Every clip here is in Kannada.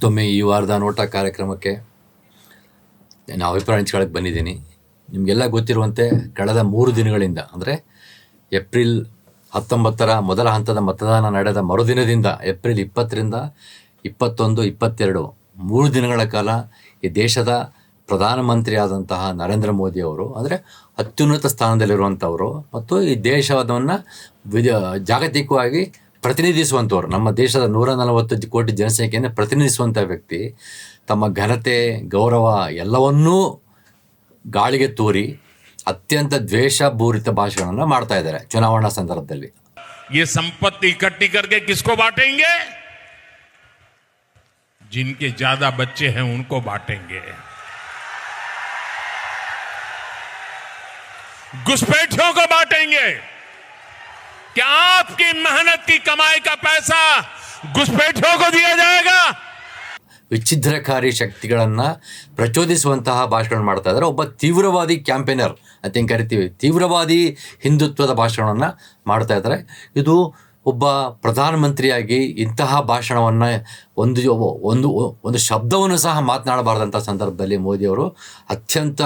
ಮತ್ತೊಮ್ಮೆ ಈ ವಾರದ ನೋಟ ಕಾರ್ಯಕ್ರಮಕ್ಕೆ ನಾನು ಅಭಿಪ್ರಾಯ ಹಂಚ್ಕೊಳಕ್ಕೆ ಬಂದಿದ್ದೀನಿ. ನಿಮಗೆಲ್ಲ ಗೊತ್ತಿರುವಂತೆ ಕಳೆದ ಮೂರು ದಿನಗಳಿಂದ, ಅಂದರೆ ಏಪ್ರಿಲ್ ಹತ್ತೊಂಬತ್ತರ ಮೊದಲ ಹಂತದ ಮತದಾನ ನಡೆದ ಮರುದಿನದಿಂದ ಏಪ್ರಿಲ್ ಇಪ್ಪತ್ತರಿಂದ ಇಪ್ಪತ್ತೊಂದು, ಇಪ್ಪತ್ತೆರಡು, ಮೂರು ದಿನಗಳ ಕಾಲ ಈ ದೇಶದ ಪ್ರಧಾನಮಂತ್ರಿ ಆದಂತಹ ನರೇಂದ್ರ ಮೋದಿ ಅವರು, ಅಂದರೆ ಅತ್ಯುನ್ನತ ಸ್ಥಾನದಲ್ಲಿರುವಂಥವರು, ಮತ್ತು ಈ ದೇಶವನ್ನು ವಿದ ಜಾಗತಿಕವಾಗಿ ಪ್ರತಿನಿಧಿಸುವಂಥವ್ರು ನಮ್ಮ ದೇಶದ ನೂರ ನಲವತ್ತು ಜ- ಕೋಟಿ ಜನಸಂಖ್ಯೆಯನ್ನು ಪ್ರತಿನಿಧಿಸುವಂಥ ವ್ಯಕ್ತಿ ತಮ್ಮ ಘನತೆ ಗೌರವ ಎಲ್ಲವನ್ನೂ ಗಾಳಿಗೆ ತೂರಿ ಅತ್ಯಂತ ದ್ವೇಷಪೂರಿತ ಭಾಷಣವನ್ನು ಮಾಡ್ತಾ ಇದ್ದಾರೆ ಚುನಾವಣಾ ಸಂದರ್ಭದಲ್ಲಿ ये संपत्ति इकट्ठी करके किसको बांटेंगे जिनके ज्यादा बच्चे हैं उनको बांटेंगे घुसपैठियों को बांटेंगे क्या आपकी मेहनत की कमाई का पैसा घुसपैठियों को दिया जाएगा ವಿಚ್ಛಿದ್ರಕಾರಿ ಶಕ್ತಿಗಳನ್ನು ಪ್ರಚೋದಿಸುವಂತಹ ಭಾಷಣ ಮಾಡ್ತಾ ಇದ್ದಾರೆ ಒಬ್ಬ ತೀವ್ರವಾದಿ ಕ್ಯಾಂಪೇನರ್ ಅಂತ ಹೆಂಗೆ ಕರಿತೀವಿ ತೀವ್ರವಾದಿ ಹಿಂದುತ್ವದ ಭಾಷಣವನ್ನು ಮಾಡ್ತಾ ಇದ್ದಾರೆ ಇದು ಒಬ್ಬ ಪ್ರಧಾನಮಂತ್ರಿಯಾಗಿ ಇಂತಹ ಭಾಷಣವನ್ನು ಒಂದು ಒಂದು ಒಂದು ಶಬ್ದವನ್ನು ಸಹ ಮಾತನಾಡಬಾರ್ದಂಥ ಸಂದರ್ಭದಲ್ಲಿ ಮೋದಿಯವರು ಅತ್ಯಂತ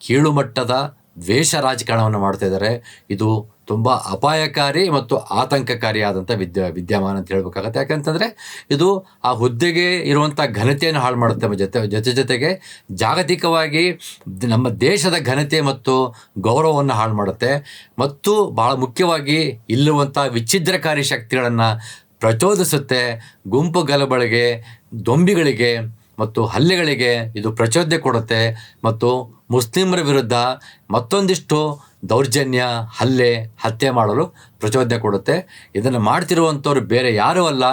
ಕೀಳುಮಟ್ಟದ ದ್ವೇಷ ರಾಜಕಾರಣವನ್ನು ಮಾಡ್ತಾ ಇದ್ದಾರೆ ಇದು ತುಂಬ ಅಪಾಯಕಾರಿ ಮತ್ತು ಆತಂಕಕಾರಿಯಾದಂಥ ವಿದ್ಯ, ವಿದ್ಯಮಾನ ಅಂತ ಹೇಳ್ಬೇಕಾಗತ್ತೆ. ಯಾಕಂತಂದರೆ ಇದು ಆ ಹುದ್ದೆಗೆ ಇರುವಂಥ ಘನತೆಯನ್ನು ಹಾಳು ಮಾಡುತ್ತೆ ಜೊತೆ ಜೊತೆ ಜೊತೆಗೆ ಜಾಗತಿಕವಾಗಿ ನಮ್ಮ ದೇಶದ ಘನತೆ ಮತ್ತು ಗೌರವವನ್ನು ಹಾಳು ಮಾಡುತ್ತೆ. ಮತ್ತು ಭಾಳ ಮುಖ್ಯವಾಗಿ ಇಲ್ಲುವಂಥ ವಿಚ್ಛಿದ್ರಕಾರಿ ಶಕ್ತಿಗಳನ್ನು ಪ್ರಚೋದಿಸುತ್ತೆ. ಗುಂಪು ಗಲಬಳಿಗೆ ದೊಂಬಿಗಳಿಗೆ ಮತ್ತು ಹಲ್ಲೆಗಳಿಗೆ ಇದು ಪ್ರಚೋದನೆ ಕೊಡುತ್ತೆ. ಮತ್ತು ಮುಸ್ಲಿಮರ ವಿರುದ್ಧ ಮತ್ತೊಂದಿಷ್ಟು ದೌರ್ಜನ್ಯ, ಹಲ್ಲೆ, ಹತ್ಯೆ ಮಾಡಲು ಪ್ರಚೋದನೆ ಕೊಡುತ್ತೆ. ಇದನ್ನು ಮಾಡ್ತಿರುವಂಥವ್ರು ಬೇರೆ ಯಾರೂ ಅಲ್ಲ.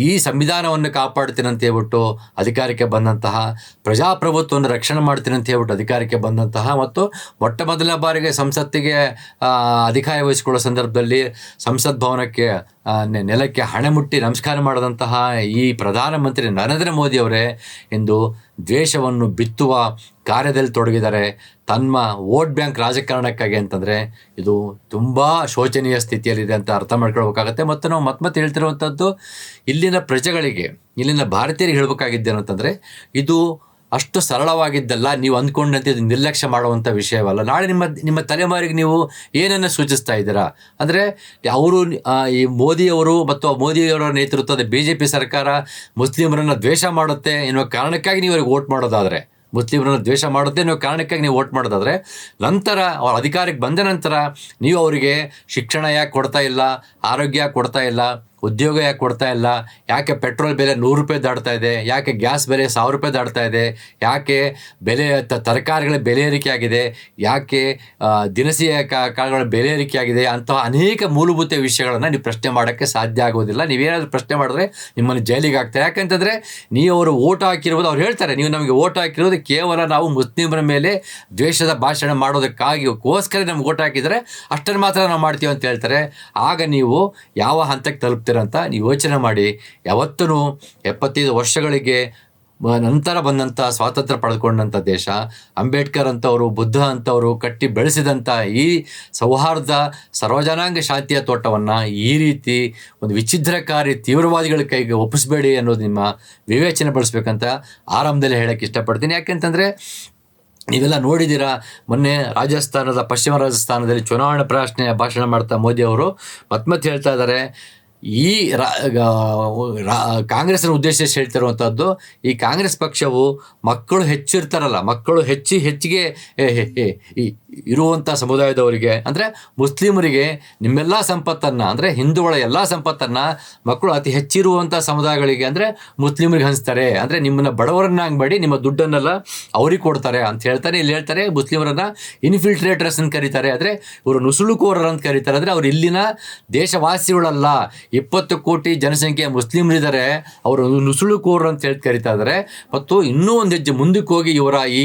ಈ ಸಂವಿಧಾನವನ್ನು ಕಾಪಾಡ್ತೀನಿ ಅಂತ ಹೇಳ್ಬಿಟ್ಟು ಅಧಿಕಾರಕ್ಕೆ ಬಂದಂತಹ ಪ್ರಜಾಪ್ರಭುತ್ವವನ್ನು ರಕ್ಷಣೆ ಮಾಡ್ತೀನಿ ಅಂತ ಹೇಳ್ಬಿಟ್ಟು ಅಧಿಕಾರಕ್ಕೆ ಬಂದಂತಹ ಮತ್ತು ಮೊಟ್ಟ ಮೊದಲ ಬಾರಿಗೆ ಸಂಸತ್ತಿಗೆ ಅಧಿಕಾರ ವಹಿಸಿಕೊಳ್ಳೋ ಸಂದರ್ಭದಲ್ಲಿ ಸಂಸತ್ ಭವನಕ್ಕೆ ನೆಲಕ್ಕೆ ಹಣೆ ಮುಟ್ಟಿ ನಮಸ್ಕಾರ ಮಾಡಿದಂತಹ ಈ ಪ್ರಧಾನಮಂತ್ರಿ ನರೇಂದ್ರ ಮೋದಿ ಅವರೇ ಇಂದು ದ್ವೇಷವನ್ನು ಬಿತ್ತುವ ಕಾರ್ಯದಲ್ಲಿ ತೊಡಗಿದ್ದಾರೆ. ತಮ್ಮ ವೋಟ್ ಬ್ಯಾಂಕ್ ರಾಜಕಾರಣಕ್ಕಾಗಿ ಅಂತಂದರೆ ಇದು ತುಂಬ ಶೋಚನೀಯ ಸ್ಥಿತಿಯಲ್ಲಿದೆ ಅಂತ ಅರ್ಥ ಮಾಡ್ಕೊಳ್ಬೇಕಾಗತ್ತೆ. ಮತ್ತು ನಾವು ಮತ್ತೆ ಮತ್ತೆ ಹೇಳ್ತಿರುವಂಥದ್ದು ಇಲ್ಲಿನ ಪ್ರಜೆಗಳಿಗೆ, ಇಲ್ಲಿನ ಭಾರತೀಯರಿಗೆ ಹೇಳಬೇಕಾಗಿದ್ದೇನು ಅಂತಂದರೆ ಇದು ಅಷ್ಟು ಸರಳವಾಗಿದ್ದಲ್ಲ, ನೀವು ಅಂದ್ಕೊಂಡಂತೆ ಇದು ನಿರ್ಲಕ್ಷ್ಯ ಮಾಡುವಂಥ ವಿಷಯವಲ್ಲ. ನಾಳೆ ನಿಮ್ಮ ನಿಮ್ಮ ತಲೆಮಾರಿಗೆ ನೀವು ಏನನ್ನು ಸೂಚಿಸ್ತಾ ಇದ್ದೀರಾ? ಅಂದರೆ ಅವರು ಈ ಮೋದಿಯವರು ಮತ್ತು ಮೋದಿಯವರ ನೇತೃತ್ವದ ಬಿ ಜೆ ಪಿ ಸರ್ಕಾರ ಮುಸ್ಲಿಮರನ್ನು ದ್ವೇಷ ಮಾಡುತ್ತೆ ಎನ್ನುವ ಕಾರಣಕ್ಕಾಗಿ ನೀವು ಅವ್ರಿಗೆ ವೋಟ್ ಮಾಡೋದಾದರೆ ಮುಸ್ಲಿಮರನ್ನು ದ್ವೇಷ ಮಾಡೋದೇ ನೀವು ಕಾರಣಕ್ಕಾಗಿ ನೀವು ವೋಟ್ ಮಾಡೋದಾದರೆ, ನಂತರ ಅವ್ರ ಅಧಿಕಾರಕ್ಕೆ ಬಂದ ನಂತರ, ನೀವು ಅವರಿಗೆ ಶಿಕ್ಷಣ ಯಾಕೆ ಕೊಡ್ತಾ ಇಲ್ಲ, ಆರೋಗ್ಯ ಕೊಡ್ತಾ ಇಲ್ಲ ಉದ್ಯೋಗ ಯಾಕೆ ಕೊಡ್ತಾ ಇಲ್ಲ? ಯಾಕೆ ಪೆಟ್ರೋಲ್ ಬೆಲೆ ನೂರು ರೂಪಾಯಿ ದಾಡ್ತಾ ಇದೆ? ಯಾಕೆ ಗ್ಯಾಸ್ ಬೆಲೆ ಸಾವಿರ ರೂಪಾಯಿ ದಾಡ್ತಾ ಇದೆ? ಯಾಕೆ ಬೆಲೆ ತರಕಾರಿಗಳ ಬೆಲೆ ಏರಿಕೆ ಆಗಿದೆ ಯಾಕೆ ದಿನಸಿ ಕಾಳುಗಳ ಬೆಲೆ ಏರಿಕೆ ಆಗಿದೆ ಅಂತಹ ಅನೇಕ ಮೂಲಭೂತ ವಿಷಯಗಳನ್ನು ನೀವು ಪ್ರಶ್ನೆ ಮಾಡೋಕ್ಕೆ ಸಾಧ್ಯ ಆಗೋದಿಲ್ಲ. ನೀವೇನಾದರೂ ಪ್ರಶ್ನೆ ಮಾಡಿದ್ರೆ ನಿಮ್ಮನ್ನು ಜೈಲಿಗೆ ಹಾಕ್ತಾರೆ. ಯಾಕಂತಂದರೆ ನೀವು ಅವರು ಓಟ್ ಹಾಕಿರುವುದು ಅವ್ರು ಹೇಳ್ತಾರೆ. ನೀವು ನಮಗೆ ಓಟ್ ಹಾಕಿರೋದು ಕೇವಲ ನಾವು ಮುಸ್ಲಿಮರ ಮೇಲೆ ದ್ವೇಷದ ಭಾಷಣ ಮಾಡೋದಕ್ಕಾಗಿ ಗೋಸ್ಕರ ನಮ್ಗೆ ಓಟ್ ಹಾಕಿದರೆ ಅಷ್ಟನ್ನು ಮಾತ್ರ ನಾವು ಮಾಡ್ತೀವಿ ಅಂತ ಹೇಳ್ತಾರೆ. ಆಗ ನೀವು ಯಾವ ಹಂತಕ್ಕೆ ತಲುಪ್ತೀರ? ಅಂತ ನೀವು ಯೋಚನೆ ಮಾಡಿ. ಯಾವತ್ತೂ ಎಪ್ಪತ್ತೈದು ವರ್ಷಗಳಿಗೆ ನಂತರ ಬಂದಂಥ ಸ್ವಾತಂತ್ರ್ಯ ಪಡೆದುಕೊಂಡಂಥ ದೇಶ, ಅಂಬೇಡ್ಕರ್ ಅಂತವರು, ಬುದ್ಧ ಅಂತವರು ಕಟ್ಟಿ ಬೆಳೆಸಿದಂಥ ಈ ಸೌಹಾರ್ದ, ಸರ್ವಜನಾಂಗ ಶಾಂತಿಯ ತೋಟವನ್ನು ಈ ರೀತಿ ಒಂದು ವಿಚ್ಛಿದ್ರಕಾರಿ ತೀವ್ರವಾದಿಗಳ ಕೈಗೆ ಒಪ್ಪಿಸಬೇಡಿ ಅನ್ನೋದು ನಿಮ್ಮ ವಿವೇಚನೆ ಬಳಸ್ಬೇಕಂತ ಆರಂಭದಲ್ಲಿ ಹೇಳಕ್ಕೆ ಇಷ್ಟಪಡ್ತೀನಿ. ಯಾಕೆಂತಂದರೆ ನೀವೆಲ್ಲ ನೋಡಿದ್ದೀರಾ, ಮೊನ್ನೆ ರಾಜಸ್ಥಾನದ ಪಶ್ಚಿಮ ರಾಜಸ್ಥಾನದಲ್ಲಿ ಚುನಾವಣಾ ಪ್ರಶ್ನೆಯ ಭಾಷಣ ಮಾಡ್ತಾ ಮೋದಿ ಅವರು ಮತ್ತೆ ಹೇಳ್ತಾ ಇದ್ದಾರೆ. ಈ ಕಾಂಗ್ರೆಸ್ನ ಉದ್ದೇಶ ಹೇಳ್ತಿರುವಂಥದ್ದು ಈ ಕಾಂಗ್ರೆಸ್ ಪಕ್ಷವು ಮಕ್ಕಳು ಹೆಚ್ಚು ಇರ್ತಾರಲ್ಲ ಮಕ್ಕಳು ಹೆಚ್ಚು ಹೆಚ್ಚಿಗೆ ಇರುವಂಥ ಸಮುದಾಯದವರಿಗೆ, ಅಂದರೆ ಮುಸ್ಲಿಮರಿಗೆ ನಿಮ್ಮೆಲ್ಲ ಸಂಪತ್ತನ್ನು, ಅಂದರೆ ಹಿಂದೂಗಳ ಎಲ್ಲ ಸಂಪತ್ತನ್ನು ಮಕ್ಕಳು ಅತಿ ಹೆಚ್ಚಿರುವಂಥ ಸಮುದಾಯಗಳಿಗೆ, ಅಂದರೆ ಮುಸ್ಲಿಮರಿಗೆ ಹಂಚ್ತಾರೆ. ಅಂದರೆ ನಿಮ್ಮನ್ನು ಬಡವರನ್ನ ಮಾಡಿ ನಿಮ್ಮ ದುಡ್ಡನ್ನೆಲ್ಲ ಅವ್ರಿಗೆ ಕೊಡ್ತಾರೆ ಅಂತ ಹೇಳ್ತಾರೆ. ಇಲ್ಲಿ ಹೇಳ್ತಾರೆ ಮುಸ್ಲಿಮರನ್ನ ಇನ್ಫಿಲ್ಟ್ರೇಟರ್ಸ್ ಅಂತ ಕರೀತಾರೆ. ಆದರೆ ಇವರು ನುಸುಳುಕೋರರು ಅಂತ ಕರೀತಾರೆ. ಅಂದರೆ ಅವ್ರು ಇಲ್ಲಿನ ದೇಶವಾಸಿಗಳಲ್ಲ. ಇಪ್ಪತ್ತು ಕೋಟಿ ಜನಸಂಖ್ಯೆ ಮುಸ್ಲಿಮರಿದ್ದಾರೆ. ಅವರು ನುಸುಳುಕೋರು ಅಂತ ಹೇಳಿ ಕರಿತಾ ಇದ್ದಾರೆ. ಮತ್ತು ಇನ್ನೂ ಒಂದು ಹೆಜ್ಜೆ ಮುಂದಕ್ಕೆ ಹೋಗಿ ಇವರ ಈ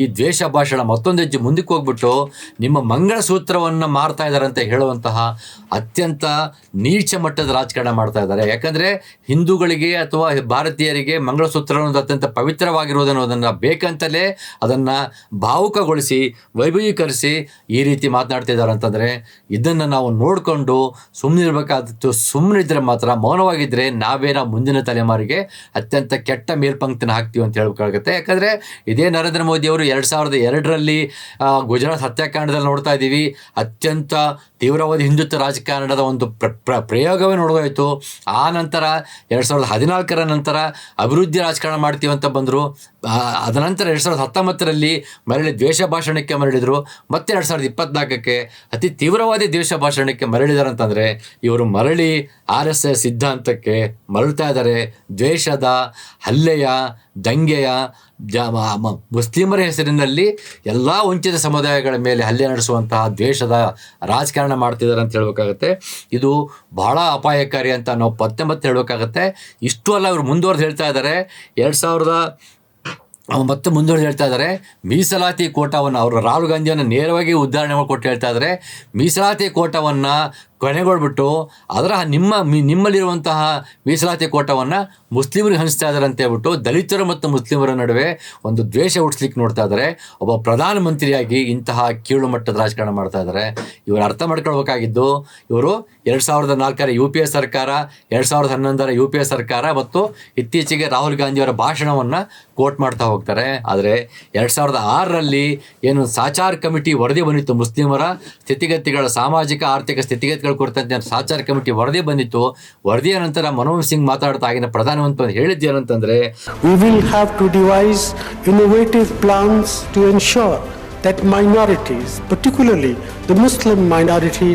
ಈ ದ್ವೇಷ ಭಾಷಣ ಮತ್ತೊಂದು ಹೆಜ್ಜೆ ಮುಂದಕ್ಕೆ ಹೋಗ್ಬಿಟ್ಟು ನಿಮ್ಮ ಮಂಗಳ ಸೂತ್ರವನ್ನು ಮಾರ್ತಾ ಇದ್ದಾರೆ ಅಂತ ಹೇಳುವಂತಹ ಅತ್ಯಂತ ನೀಚ ಮಟ್ಟದ ರಾಜಕಾರಣ ಮಾಡ್ತಾ ಇದ್ದಾರೆ. ಯಾಕಂದರೆ ಹಿಂದೂಗಳಿಗೆ ಅಥವಾ ಭಾರತೀಯರಿಗೆ ಮಂಗಳಸೂತ್ರ ಅನ್ನೋದು ಅತ್ಯಂತ ಪವಿತ್ರವಾಗಿರುವುದನ್ನೋದನ್ನು ಬೇಕಂತಲೇ ಅದನ್ನು ಭಾವುಕಗೊಳಿಸಿ, ವೈಭವೀಕರಿಸಿ ಈ ರೀತಿ ಮಾತನಾಡ್ತಿದ್ದಾರೆ ಅಂತಂದರೆ ಇದನ್ನು ನಾವು ನೋಡಿಕೊಂಡು ಸುಮ್ಮನಿರ್ಬೇಕಾದ ಸುಮ್ಮನೆ ಸುಮ್ಮನಿದ್ರೆ ಮಾತ್ರ ಮೌನವಾಗಿದ್ದರೆ ನಾವೇನ ಮುಂದಿನ ತಲೆಮಾರಿಗೆ ಅತ್ಯಂತ ಕೆಟ್ಟ ಮೇಲ್ಪಂಕ್ತಿನ ಹಾಕ್ತೀವಿ ಅಂತ ಹೇಳ್ಬೇಕಾಗುತ್ತೆ. ಯಾಕಂದರೆ ಇದೇ ನರೇಂದ್ರ ಮೋದಿ ಅವರು ಎರಡು ಸಾವಿರದ ಎರಡರಲ್ಲಿ ಗುಜರಾತ್ ಹತ್ಯಾಕಾಂಡದಲ್ಲಿ ನೋಡ್ತಾ ಇದ್ದೀವಿ. ಅತ್ಯಂತ ತೀವ್ರವಾದಿ ಹಿಂದುತ್ವ ರಾಜಕಾರಣದ ಒಂದು ಪ್ರ ಪ್ರ, ಪ್ರಯೋಗವೇ ನೋಡೋದಾಯಿತು ಆ ನಂತರ ಎರಡು ಸಾವಿರದ ಹದಿನಾಲ್ಕರ ನಂತರ ಅಭಿವೃದ್ಧಿ ರಾಜಕಾರಣ ಮಾಡ್ತೀವಿ ಅಂತ ಬಂದರು. ಅದನಂತರ ಎರಡು ಸಾವಿರದ ಹತ್ತೊಂಬತ್ತರಲ್ಲಿ ಮರಳಿ ದ್ವೇಷ ಭಾಷಣಕ್ಕೆ ಮರಳಿದರು. ಮತ್ತೆ ಎರಡು ಸಾವಿರದ ಇಪ್ಪತ್ನಾಲ್ಕಕ್ಕೆ ಅತಿ ತೀವ್ರವಾದಿ ದ್ವೇಷ ಭಾಷಣಕ್ಕೆ ಮರಳಿದ್ದಾರೆ ಅಂತಂದರೆ ಇವರು ಮರಳಿ ಆರ್ ಎಸ್ ಎಸ್ ಸಿದ್ಧಾಂತಕ್ಕೆ ಮರಳ್ತಾ ಇದ್ದಾರೆ ದ್ವೇಷದ, ಹಲ್ಲೆಯ, ದಂಗೆಯ ಜ ಮುಸ್ಲಿಮರ ಹೆಸರಿನಲ್ಲಿ ಎಲ್ಲ ವಂಚಿತ ಸಮುದಾಯಗಳ ಮೇಲೆ ಹಲ್ಲೆ ನಡೆಸುವಂತಹ ದ್ವೇಷದ ರಾಜಕಾರಣ ಮಾಡ್ತಿದ್ದಾರೆ ಅಂತ ಹೇಳಬೇಕಾಗತ್ತೆ. ಇದು ಬಹಳ ಅಪಾಯಕಾರಿ ಅಂತ ನಾವು ಪತ್ತೆ ಮತ್ತೆ ಹೇಳಬೇಕಾಗತ್ತೆ. ಇಷ್ಟು ಅಲ್ಲ, ಇವರು ಮುಂದುವರೆದು ಹೇಳ್ತಾ ಇದ್ದಾರೆ. ಎರಡು ಸಾವಿರದ ಅವ್ರು ಮತ್ತೆ ಮುಂದುವರೆದು ಹೇಳ್ತಾ ಇದ್ದಾರೆ. ಮೀಸಲಾತಿ ಕೋಟಾವನ್ನು, ಅವರು ರಾಹುಲ್ ಗಾಂಧಿಯನ್ನು ನೇರವಾಗಿ ಉದಾಹರಣೆ ಕೊಟ್ಟು ಹೇಳ್ತಾ ಇದ್ದಾರೆ. ಮೀಸಲಾತಿ ಕೋಟಾವನ್ನು ಕೊನೆಗೊಳ್ಬಿಟ್ಟು ಅದರ ನಿಮ್ಮ ನಿಮ್ಮಲ್ಲಿರುವಂತಹ ಮೀಸಲಾತಿ ಕೋಟವನ್ನು ಮುಸ್ಲಿಮರಿಗೆ ಹಂಚ್ತಾ ಇದ್ದಾರೆ ಅಂತ ಹೇಳ್ಬಿಟ್ಟು ದಲಿತರು ಮತ್ತು ಮುಸ್ಲಿಮರ ನಡುವೆ ಒಂದು ದ್ವೇಷ ಹುಟ್ಟಿಸ್ಲಿಕ್ಕೆ ನೋಡ್ತಾ ಇದ್ದಾರೆ ಒಬ್ಬ ಪ್ರಧಾನಮಂತ್ರಿಯಾಗಿ ಇಂತಹ ಕೀಳು ಮಟ್ಟದ ರಾಜಕಾರಣ ಮಾಡ್ತಾ ಇದ್ದಾರೆ ಇವರು ಅರ್ಥ ಮಾಡ್ಕೊಳ್ಬೇಕಾಗಿದ್ದು ಇವರು ಎರಡು ಸಾವಿರದ ನಾಲ್ಕರ ಯು ಪಿ ಎ ಸರ್ಕಾರ, ಎರಡು ಸಾವಿರದ ಹನ್ನೊಂದರ ಯು ಪಿ ಎ ಸರ್ಕಾರ ಮತ್ತು ಇತ್ತೀಚೆಗೆ ರಾಹುಲ್ ಗಾಂಧಿಯವರ ಭಾಷಣವನ್ನು ಕೋಟ್ ಮಾಡ್ತಾ ಹೋಗ್ತಾರೆ. ಆದರೆ ಎರಡು ಸಾವಿರದ ಆರರಲ್ಲಿ ಏನು ಸಾಚಾರ್ ಕಮಿಟಿ ವರದಿ ಬಂದಿತ್ತು ಮುಸ್ಲಿಮರ ಸ್ಥಿತಿಗತಿಗಳ, ಸಾಮಾಜಿಕ, ಆರ್ಥಿಕ ಸ್ಥಿತಿಗತಿಗಳ ಕುರಿತಂತೆ ಸಾಚಾರ ಕಮಿಟಿ ವರದಿ ಬಂದಿತ್ತು ವರದಿಯ ನಂತರ ಮನಮೋಹನ್ ಸಿಂಗ್ ಮಾತಾಡ್ತಾ ಆಗಿನ ಪ್ರಧಾನಮಂತ್ರಿ ಹೇಳಿದ್ದೇನಂತಂದ್ರೆ We will have to devise innovative plans to ensure that minorities, particularly the Muslim minority,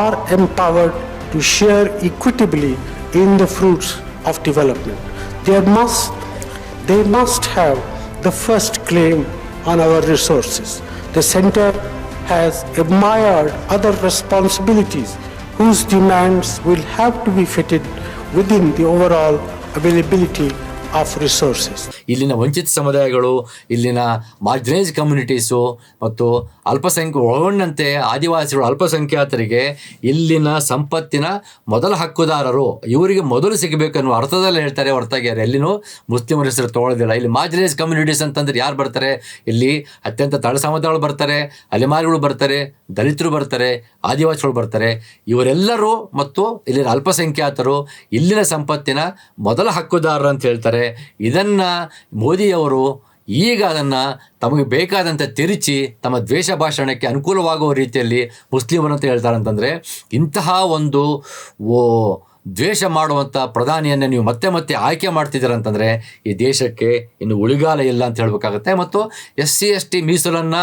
are empowered to share equitably in the fruits of development. There must, they must have the first claim on our resources. The center has admired other responsibilities whose demands will have to be fitted within the overall availability of resources. ಇಲ್ಲಿನ ವಂಚಿತ ಸಮುದಾಯಗಳು, ಇಲ್ಲಿನ ಮಾರ್ಜಿನೈಸ್ ಕಮ್ಯುನಿಟೀಸು ಮತ್ತು ಅಲ್ಪಸಂಖ್ಯೆ, ಒಳಗೊಂಡಂತೆ ಆದಿವಾಸಿಗಳು ಅಲ್ಪಸಂಖ್ಯಾತರಿಗೆ ಇಲ್ಲಿನ ಸಂಪತ್ತಿನ ಮೊದಲ ಹಕ್ಕುದಾರರು, ಇವರಿಗೆ ಮೊದಲು ಸಿಗಬೇಕನ್ನುವ ಅರ್ಥದಲ್ಲಿ ಹೇಳ್ತಾರೆ ಹೊರತಾಗಿ ಯಾರು ಎಲ್ಲಿನೂ ಮುಸ್ಲಿಮರ ಹೆಸರು ತೊಗೊಳ್ಳೋದಿಲ್ಲ. ಇಲ್ಲಿ ಮಾರ್ಜಿನೈಸ್ ಕಮ್ಯುನಿಟೀಸ್ ಅಂತಂದ್ರೆ ಯಾರು ಬರ್ತಾರೆ? ಇಲ್ಲಿ ಅತ್ಯಂತ ತಳ ಸಮುದಾಯಗಳು ಬರ್ತಾರೆ, ಅಲೆಮಾರಿಗಳು ಬರ್ತಾರೆ, ದಲಿತರು ಬರ್ತಾರೆ, ಆದಿವಾಸಿಗಳು ಬರ್ತಾರೆ. ಇವರೆಲ್ಲರೂ ಮತ್ತು ಇಲ್ಲಿನ ಅಲ್ಪಸಂಖ್ಯಾತರು ಇಲ್ಲಿನ ಸಂಪತ್ತಿನ ಮೊದಲ ಹಕ್ಕುದಾರರು ಅಂತ ಹೇಳ್ತಾರೆ. ಇದನ್ನು ಮೋದಿಯವರು ಈಗ ಅದನ್ನು ತಮಗೆ ಬೇಕಾದಂತೆ ತಿರುಚಿ ತಮ್ಮ ದ್ವೇಷ ಭಾಷಣಕ್ಕೆ ಅನುಕೂಲವಾಗುವ ರೀತಿಯಲ್ಲಿ ಮುಸ್ಲಿಮರು ಅಂತ ಹೇಳ್ತಾರೆ ಅಂತಂದರೆ ಇಂತಹ ಒಂದು, ಓ, ದ್ವೇಷ ಮಾಡುವಂಥ ಪ್ರಧಾನಿಯನ್ನು ನೀವು ಮತ್ತೆ ಮತ್ತೆ ಆಯ್ಕೆ ಮಾಡ್ತಿದ್ದೀರಂತಂದರೆ ಈ ದೇಶಕ್ಕೆ ಇನ್ನು ಉಳಿಗಾಲ ಇಲ್ಲ ಅಂತ ಹೇಳಬೇಕಾಗತ್ತೆ. ಮತ್ತು ಎಸ್ ಸಿ ಎಸ್ ಟಿ ಮೀಸಲನ್ನು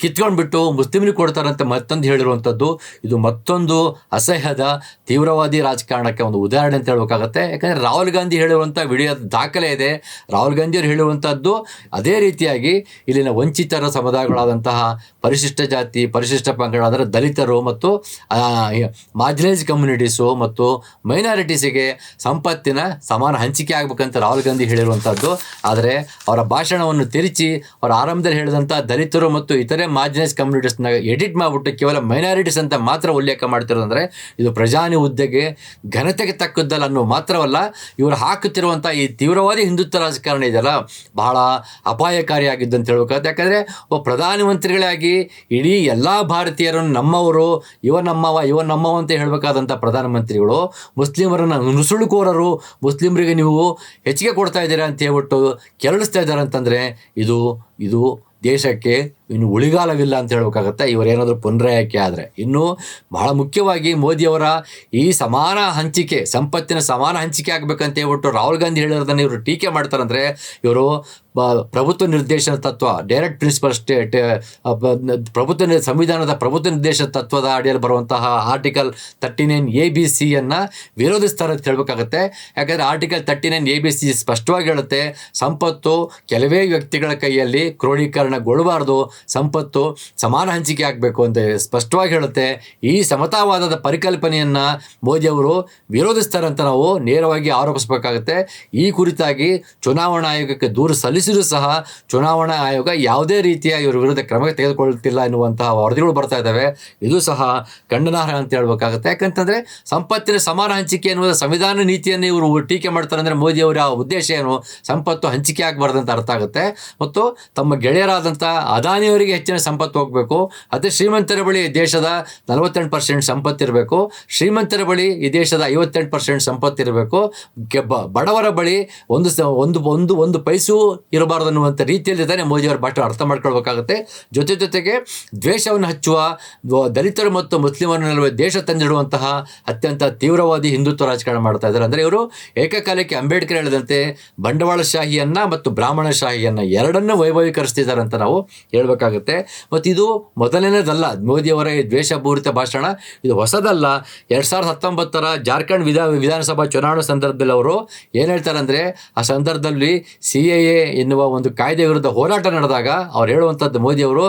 ಕಿತ್ಕೊಂಡ್ಬಿಟ್ಟು ಮುಸ್ಲಿಮ್ರಿಗೆ ಕೊಡ್ತಾರಂತ ಮತ್ತೊಂದು ಹೇಳಿರುವಂಥದ್ದು, ಇದು ಮತ್ತೊಂದು ಅಸಹ್ಯದ, ತೀವ್ರವಾದಿ ರಾಜಕಾರಣಕ್ಕೆ ಒಂದು ಉದಾಹರಣೆ ಅಂತ ಹೇಳಬೇಕಾಗತ್ತೆ. ಯಾಕಂದರೆ ರಾಹುಲ್ ಗಾಂಧಿ ಹೇಳುವಂಥ ವಿಡಿಯೋ ದಾಖಲೆ ಇದೆ. ರಾಹುಲ್ ಗಾಂಧಿಯವರು ಹೇಳುವಂಥದ್ದು ಅದೇ ರೀತಿಯಾಗಿ ಇಲ್ಲಿನ ವಂಚಿತರ ಸಮುದಾಯಗಳಾದಂತಹ ಪರಿಶಿಷ್ಟ ಜಾತಿ, ಪರಿಶಿಷ್ಟ ಪಂಗಡ ಅಂದರೆ ದಲಿತರು ಮತ್ತು ಮಾರ್ಜಿನೈಸ್ ಕಮ್ಯುನಿಟೀಸು ಮತ್ತು ಮೈನಾರಿಟೀಸಿಗೆ ಸಂಪತ್ತಿನ ಸಮಾನ ಹಂಚಿಕೆ ಆಗಬೇಕಂತ ರಾಹುಲ್ ಗಾಂಧಿ ಹೇಳಿರುವಂಥದ್ದು. ಆದರೆ ಅವರ ಭಾಷಣವನ್ನು ತಿರುಚಿ, ಅವರ ಆರಂಭದಲ್ಲಿ ಹೇಳಿದಂಥ ದಲಿತರು ಮತ್ತು ಇತರೆ ಮಾರ್ಜಿನೈಸ್ ಕಮ್ಯುನಿಟೀಸ್ನ ಎಡಿಟ್ ಮಾಡಿಬಿಟ್ಟು ಕೇವಲ ಮೈನಾರಿಟೀಸ್ ಅಂತ ಮಾತ್ರ ಉಲ್ಲೇಖ ಮಾಡ್ತಿರೋದಂದರೆ ಇದು ಪ್ರಜಾನಿ ಹುದ್ದೆಗೆ ಘನತೆಗೆ ತಕ್ಕದ್ದಲ್ಲ ಅನ್ನೋ ಮಾತ್ರವಲ್ಲ, ಇವರು ಹಾಕುತ್ತಿರುವಂಥ ಈ ತೀವ್ರವಾದಿ ಹಿಂದುತ್ವ ರಾಜಕಾರಣ ಇದೆಯಲ್ಲ, ಬಹಳ ಅಪಾಯಕಾರಿಯಾಗಿದ್ದು ಅಂತ ಹೇಳ್ಬೇಕಾಗುತ್ತೆ. ಯಾಕಂದರೆ ಒಬ್ಬ ಪ್ರಧಾನಮಂತ್ರಿಗಳಾಗಿ ಇಡೀ ಎಲ್ಲ ಭಾರತೀಯರನ್ನು ನಮ್ಮವರು ಇವ ನಮ್ಮವ ಇವ ನಮ್ಮವ ಅಂತ ಹೇಳಬೇಕಾದಂಥ ಪ್ರಧಾನಮಂತ್ರಿಗಳು ಮುಸ್ಲಿಮರನ್ನು ನುಸುಳುಕೋರರು, ಮುಸ್ಲಿಮರಿಗೆ ನೀವು ಹೆಚ್ಚಿಗೆ ಕೊಡ್ತಾ ಇದ್ದೀರಾ ಅಂತ ಹೇಳ್ಬಿಟ್ಟು ಕೆರಳಿಸ್ತಾ ಇದ್ದಾರೆ ಅಂತಂದರೆ ಇದು ಇದು ದೇಶಕ್ಕೆ ಇನ್ನು ಉಳಿಗಾಲವಿಲ್ಲ ಅಂತ ಹೇಳಬೇಕಾಗತ್ತೆ. ಇವರೇನಾದರೂ ಪುನರಾಯ್ಕೆ ಆದರೆ. ಇನ್ನು ಬಹಳ ಮುಖ್ಯವಾಗಿ ಮೋದಿಯವರ ಈ ಸಮಾನ ಹಂಚಿಕೆ, ಸಂಪತ್ತಿನ ಸಮಾನ ಹಂಚಿಕೆ ಆಗಬೇಕಂತ ಹೇಳ್ಬಿಟ್ಟು ರಾಹುಲ್ ಗಾಂಧಿ ಹೇಳಿರೋದನ್ನು ಇವರು ಟೀಕೆ ಮಾಡ್ತಾರಂದರೆ ಇವರು ಪ್ರಭುತ್ವ ನಿರ್ದೇಶನ ತತ್ವ ಡೈರೆಕ್ಟ್ ಪ್ರಿನ್ಸಿಪಲ್ ಸ್ಟೇಟ್ ಪ್ರಭುತ್ವ ಸಂವಿಧಾನದ ಪ್ರಭುತ್ವ ನಿರ್ದೇಶನ ತತ್ವದ ಅಡಿಯಲ್ಲಿ ಬರುವಂತಹ article thirty nine A B ಸಿಯನ್ನು ವಿರೋಧಿಸ್ತಾರೆ ಅಂತ ಹೇಳಬೇಕಾಗತ್ತೆ. ಯಾಕಂದರೆ article thirty nine A B C ಸ್ಪಷ್ಟವಾಗಿ ಹೇಳುತ್ತೆ, ಸಂಪತ್ತು ಕೆಲವೇ ವ್ಯಕ್ತಿಗಳ ಕೈಯಲ್ಲಿ ಕ್ರೋಢೀಕರಣಗೊಳ್ಳಬಾರ್ದು ಸಂಪತ್ತು ಸಮಾನ ಹಂಚಿಕೆ ಆಗಬೇಕು ಅಂತ ಸ್ಪಷ್ಟವಾಗಿ ಹೇಳುತ್ತೆ. ಈ ಸಮತಾವಾದದ ಪರಿಕಲ್ಪನೆಯನ್ನು ಮೋದಿಯವರು ವಿರೋಧಿಸ್ತಾರೆ ಅಂತ ನಾವು ನೇರವಾಗಿ ಆರೋಪಿಸಬೇಕಾಗುತ್ತೆ. ಈ ಕುರಿತಾಗಿ ಚುನಾವಣಾ ಆಯೋಗಕ್ಕೆ ದೂರು ಸಲ್ಲಿಸಿದರೂ ಸಹ ಚುನಾವಣಾ ಆಯೋಗ ಯಾವುದೇ ರೀತಿಯ ಇವರ ವಿರುದ್ಧ ಕ್ರಮ ತೆಗೆದುಕೊಳ್ಳುತ್ತಿಲ್ಲ ಎನ್ನುವಂತಹ ವರದಿಗಳು ಬರ್ತಾ ಇದ್ದಾವೆ. ಇದು ಸಹ ಖಂಡನಾರ್ಹ ಅಂತ ಹೇಳ್ಬೇಕಾಗುತ್ತೆ. ಯಾಕಂತಂದ್ರೆ ಸಂಪತ್ತಿನ ಸಮಾನ ಹಂಚಿಕೆ ಎನ್ನುವ ಸಂವಿಧಾನ ನೀತಿಯನ್ನು ಇವರು ಟೀಕೆ ಮಾಡ್ತಾರೆ ಅಂದರೆ ಮೋದಿಯವರ ಉದ್ದೇಶ ಏನು? ಸಂಪತ್ತು ಹಂಚಿಕೆ ಅಂತ ಅರ್ಥ ಆಗುತ್ತೆ. ಮತ್ತು ತಮ್ಮ ಗೆಳೆಯರಾದಂಥ ಅದಾನಿ ಅದಾನಿಯವರಿಗೆ ಹೆಚ್ಚಿನ ಸಂಪತ್ತು ಹೋಗಬೇಕು. ಅದೇ ಶ್ರೀಮಂತರ ಬಳಿ ದೇಶದ ನಲವತ್ತೆಂಟು ಪರ್ಸೆಂಟ್ ಸಂಪತ್ತಿರಬೇಕು ಶ್ರೀಮಂತರ ಬಳಿ ಈ ದೇಶದ ಐವತ್ತೆಂಟು ಪರ್ಸೆಂಟ್ ಸಂಪತ್ತಿರಬೇಕು ಬಡವರ ಬಳಿ ಒಂದು ಒಂದು ಒಂದು ಒಂದು ಪೈಸು ಇರಬಾರ್ದು ಅನ್ನುವಂಥ ರೀತಿಯಲ್ಲಿ ತಾನೇ ಮೋದಿಯವರು ಭಾಷೆ ಅರ್ಥ ಮಾಡ್ಕೊಳ್ಬೇಕಾಗುತ್ತೆ. ಜೊತೆ ಜೊತೆಗೆ ದ್ವೇಷವನ್ನು ಹಚ್ಚುವ ದಲಿತರು ಮತ್ತು ಮುಸ್ಲಿಮರ ನಡುವೆ ದೇಶ ತಂದಿಡುವಂತಹ ಅತ್ಯಂತ ತೀವ್ರವಾದಿ ಹಿಂದುತ್ವ ರಾಜಕಾರಣ ಮಾಡ್ತಾ ಇದ್ದಾರೆ. ಅಂದರೆ ಇವರು ಏಕಕಾಲಕ್ಕೆ ಅಂಬೇಡ್ಕರ್ ಹೇಳಿದಂತೆ ಬಂಡವಾಳಶಾಹಿಯನ್ನ ಮತ್ತು ಬ್ರಾಹ್ಮಣಶಾಹಿಯನ್ನ ಎರಡನ್ನೂ ವೈಭವೀಕರಿಸ್ತಿದ್ದಾರೆ ಅಂತ ನಾವು ಹೇಳ್ಬೇಕಾಗುತ್ತೆ. ಮತ್ತು ಇದು ಮೊದಲನೇದಲ್ಲ, ಮೋದಿಯವರ ದ್ವೇಷಪೂರಿತ ಭಾಷಣ. ಇದು ಹೊಸದಲ್ಲ. ಎರಡು ಸಾವಿರದ ಹತ್ತೊಂಬತ್ತರ ಜಾರ್ಖಂಡ್ ವಿಧ, ವಿಧಾನಸಭಾ ಚುನಾವಣಾ ಸಂದರ್ಭದಲ್ಲಿ ಅವರು ಏನು ಹೇಳ್ತಾರೆ ಅಂದರೆ ಆ ಸಂದರ್ಭದಲ್ಲಿ ಸಿ ಎ ಎ ಎನ್ನುವ ಒಂದು ಕಾಯ್ದೆ ವಿರುದ್ಧ ಹೋರಾಟ ನಡೆದಾಗ ಅವ್ರು ಹೇಳುವಂಥದ್ದು ಮೋದಿಯವರು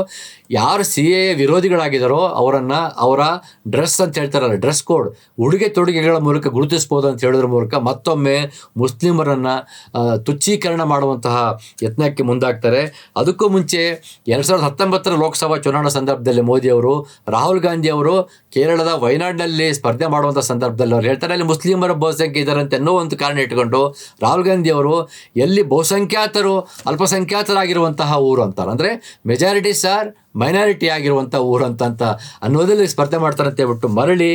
ಯಾರು ಸಿ ಎ ವಿರೋಧಿಗಳಾಗಿದ್ದಾರೋ ಅವರನ್ನು ಅವರ ಡ್ರೆಸ್ ಅಂತ ಹೇಳ್ತಾರಲ್ಲ, ಡ್ರೆಸ್ ಕೋಡ್, ಉಡುಗೆ ತೊಡುಗೆಗಳ ಮೂಲಕ ಗುರುತಿಸ್ಬೋದು ಅಂತ ಹೇಳೋದ್ರ ಮೂಲಕ ಮತ್ತೊಮ್ಮೆ ಮುಸ್ಲಿಮರನ್ನು ತುಚ್ಛೀಕರಣ ಮಾಡುವಂತಹ ಯತ್ನಕ್ಕೆ ಮುಂದಾಗ್ತಾರೆ. ಅದಕ್ಕೂ ಮುಂಚೆ ಎರಡು ಸಾವಿರದ ಹತ್ತೊಂಬತ್ತರ ಲೋಕಸಭಾ ಚುನಾವಣಾ ಸಂದರ್ಭದಲ್ಲಿ ಮೋದಿಯವರು ರಾಹುಲ್ ಗಾಂಧಿ ಅವರು ಕೇರಳದ ವಯನಾಡಿನಲ್ಲಿ ಸ್ಪರ್ಧೆ ಮಾಡುವಂಥ ಸಂದರ್ಭದಲ್ಲಿ ಅವರು ಹೇಳ್ತಾರೆ, ಅಲ್ಲಿ ಮುಸ್ಲಿಮರ ಬಹುಸಂಖ್ಯೆ ಇದ್ದಾರೆ ಅನ್ನೋ ಒಂದು ಕಾರಣ ಇಟ್ಕೊಂಡು ರಾಹುಲ್ ಗಾಂಧಿ ಅವರು ಎಲ್ಲಿ ಬಹುಸಂಖ್ಯಾತರು, ಅಲ್ಪಸಂಖ್ಯಾತರಾಗಿರುವಂತಹ ಊರು ಅಂತಾರೆ. ಅಂದರೆ ಮೆಜಾರಿಟೀಸ್ ಆರ್ ಮೈನಾರಿಟಿ ಆಗಿರುವಂಥ ಊರು ಅಂತ ಅನ್ನೋದಲ್ಲಿ ಸ್ಪರ್ಧೆ ಮಾಡ್ತಾರೆ ಅಂತ ಹೇಳ್ಬಿಟ್ಟು ಮರಳಿ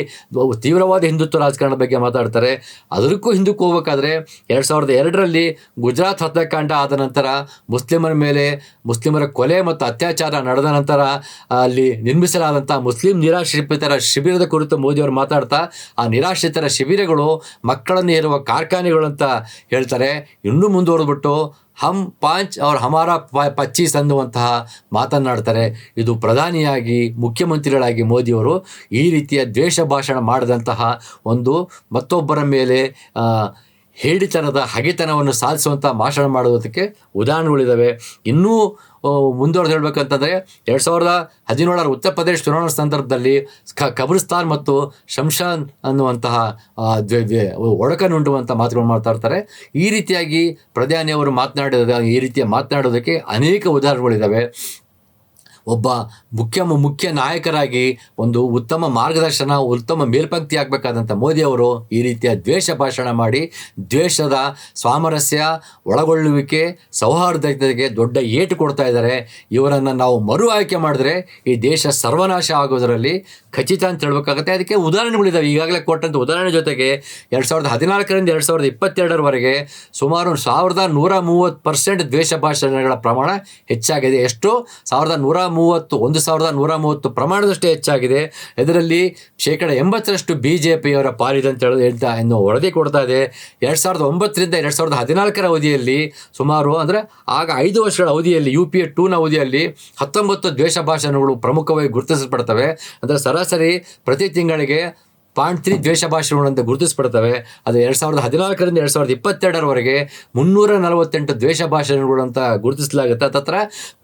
ತೀವ್ರವಾದ ಹಿಂದುತ್ವ ರಾಜಕಾರಣದ ಬಗ್ಗೆ ಮಾತಾಡ್ತಾರೆ. ಅದಕ್ಕೂ ಹಿಂದಕ್ಕೆ ಹೋಗ್ಬೇಕಾದ್ರೆ ಎರಡು ಸಾವಿರದ ಎರಡರಲ್ಲಿ ಗುಜರಾತ್ ಹತ್ಯಾಕಾಂಡ ಆದ ನಂತರ ಮುಸ್ಲಿಮರ ಮೇಲೆ ಮುಸ್ಲಿಮರ ಕೊಲೆ ಮತ್ತು ಅತ್ಯಾಚಾರ ನಡೆದ ನಂತರ ಅಲ್ಲಿ ನಿರ್ಮಿಸಲಾದಂಥ ಮುಸ್ಲಿಂ ನಿರಾಶ್ರಿತರ ಶಿಬಿರದ ಕುರಿತು ಮೋದಿಯವರು ಮಾತಾಡ್ತಾ, ಆ ನಿರಾಶ್ರಿತರ ಶಿಬಿರಗಳು ಮಕ್ಕಳನ್ನು ಹೇರುವ ಕಾರ್ಖಾನೆಗಳು ಅಂತ ಹೇಳ್ತಾರೆ. ಇನ್ನೂ ಮುಂದುವರೆದ್ಬಿಟ್ಟು ಹಮ್ ಪಾಂಚ್ ಅವ್ರ ಹಮಾರ ಪಚ್ಚೀಸ್ ಅನ್ನುವಂತಹ ಮಾತನ್ನಾಡ್ತಾರೆ. ಇದು ಪ್ರಧಾನಿಯಾಗಿ, ಮುಖ್ಯಮಂತ್ರಿಗಳಾಗಿ ಮೋದಿಯವರು ಈ ರೀತಿಯ ದ್ವೇಷ ಭಾಷಣ ಮಾಡಿದಂತಹ ಒಂದು ಮತ್ತೊಬ್ಬರ ಮೇಲೆ ಹೇಡಿತನದ ಹಗೆತನವನ್ನು ಸಾಧಿಸುವಂಥ ಭಾಷಣ ಮಾಡುವುದಕ್ಕೆ ಉದಾಹರಣೆಗಳಿದ್ದಾವೆ ಇನ್ನೂ ಮುಂದುವರೆದು ಹೇಳ್ಬೇಕಂತಂದ್ರೆ ಎರಡು ಸಾವಿರದ ಹದಿನೇಳರ ಉತ್ತರ ಪ್ರದೇಶ ಚುನಾವಣಾ ಸಂದರ್ಭದಲ್ಲಿ ಕಬ್ರಿಸ್ತಾನ್ ಮತ್ತು ಶಂಶಾನ್ ಅನ್ನುವಂತಹ ಆ, ಮಾತುಗಳು ಮಾಡ್ತಾ ಇರ್ತಾರೆ. ಈ ರೀತಿಯಾಗಿ ಪ್ರಧಾನಿಯವರು ಮಾತನಾಡಿದ ಈ ರೀತಿಯ ಮಾತನಾಡೋದಕ್ಕೆ ಅನೇಕ ಉದಾಹರಣೆಗಳಿದ್ದಾವೆ ಒಬ್ಬ ಮುಖ್ಯ ಮುಖ್ಯ ನಾಯಕರಾಗಿ ಒಂದು ಉತ್ತಮ ಮಾರ್ಗದರ್ಶನ, ಉತ್ತಮ ಮೇಲ್ಪಂಕ್ತಿ ಆಗಬೇಕಾದಂಥ ಮೋದಿಯವರು ಈ ರೀತಿಯ ದ್ವೇಷ ಭಾಷಣ ಮಾಡಿ, ದ್ವೇಷದ ಸ್ವಾಮರಸ್ಯ ಒಳಗೊಳ್ಳುವಿಕೆ, ಸೌಹಾರ್ದತೆಗೆ ದೊಡ್ಡ ಏಟು ಕೊಡ್ತಾ ಇದ್ದಾರೆ. ಇವರನ್ನು ನಾವು ಮರು ಆಯ್ಕೆ ಮಾಡಿದ್ರೆ ಈ ದೇಶ ಸರ್ವನಾಶ ಆಗೋದರಲ್ಲಿ ಖಚಿತ ಅಂತ ಹೇಳ್ಬೇಕಾಗುತ್ತೆ. ಅದಕ್ಕೆ ಉದಾಹರಣೆಗಳಿದ್ದಾವೆ ಈಗಾಗಲೇ ಕೊಟ್ಟಂಥ ಉದಾಹರಣೆ ಜೊತೆಗೆ ಎರಡು ಸಾವಿರದ ಹದಿನಾಲ್ಕರಿಂದ ಎರಡು ಸಾವಿರದ ಇಪ್ಪತ್ತೆರಡರವರೆಗೆ ಸುಮಾರು ಸಾವಿರದ ನೂರ ಮೂವತ್ತು ಪರ್ಸೆಂಟ್ ದ್ವೇಷ ಭಾಷಣಗಳ ಪ್ರಮಾಣ ಹೆಚ್ಚಾಗಿದೆ. ಎಷ್ಟು? ಸಾವಿರದ ನೂರ ಮೂವತ್ತು ಒಂದು ಸಾವಿರದ ನೂರ ಮೂವತ್ತು ಪ್ರಮಾಣದಷ್ಟು ಹೆಚ್ಚಾಗಿದೆ. ಇದರಲ್ಲಿ ಶೇಕಡ ಎಂಬತ್ತರಷ್ಟು ಬಿ ಜೆ ಪಿಯವರ ಪಾಲಿದೆ ಅಂತ ಹೇಳಿ ಹೇಳ್ತಾ ಎನ್ನುವ ವರದಿ ಕೊಡ್ತಾ ಇದೆ. ಎರಡು ಸಾವಿರದ ಒಂಬತ್ತರಿಂದ ಎರಡು ಸಾವಿರದ ಹದಿನಾಲ್ಕರ ಅವಧಿಯಲ್ಲಿ ಸುಮಾರು ಅಂದರೆ ಆಗ ಐದು ವರ್ಷಗಳ ಅವಧಿಯಲ್ಲಿ ಯು ಪಿ ಎ ಟೂನ ಅವಧಿಯಲ್ಲಿ ಹತ್ತೊಂಬತ್ತು ದ್ವೇಷ ಭಾಷಣಗಳು ಪ್ರಮುಖವಾಗಿ ಗುರುತಿಸಲ್ಪಡ್ತವೆ. ಅಂದರೆ ಸರಾಸರಿ ಪ್ರತಿ ತಿಂಗಳಿಗೆ ಪಾಯಿಂಟ್ ತ್ರೀ ದ್ವೇಷ ಭಾಷೆಗಳು ಅಂತ ಗುರುತಿಸಲ್ಪಡ್ತವೆ ಅದು ಎರಡು ಸಾವಿರದ ಹದಿನಾಲ್ಕರಿಂದ ಎರಡು ಸಾವಿರದ ಇಪ್ಪತ್ತೆರಡರವರೆಗೆ ಮುನ್ನೂರ ನಲವತ್ತೆಂಟು ದ್ವೇಷ ಭಾಷಣಗಳು ಅಂತ ಗುರುತಿಸಲಾಗುತ್ತೆ. ತತ್ರ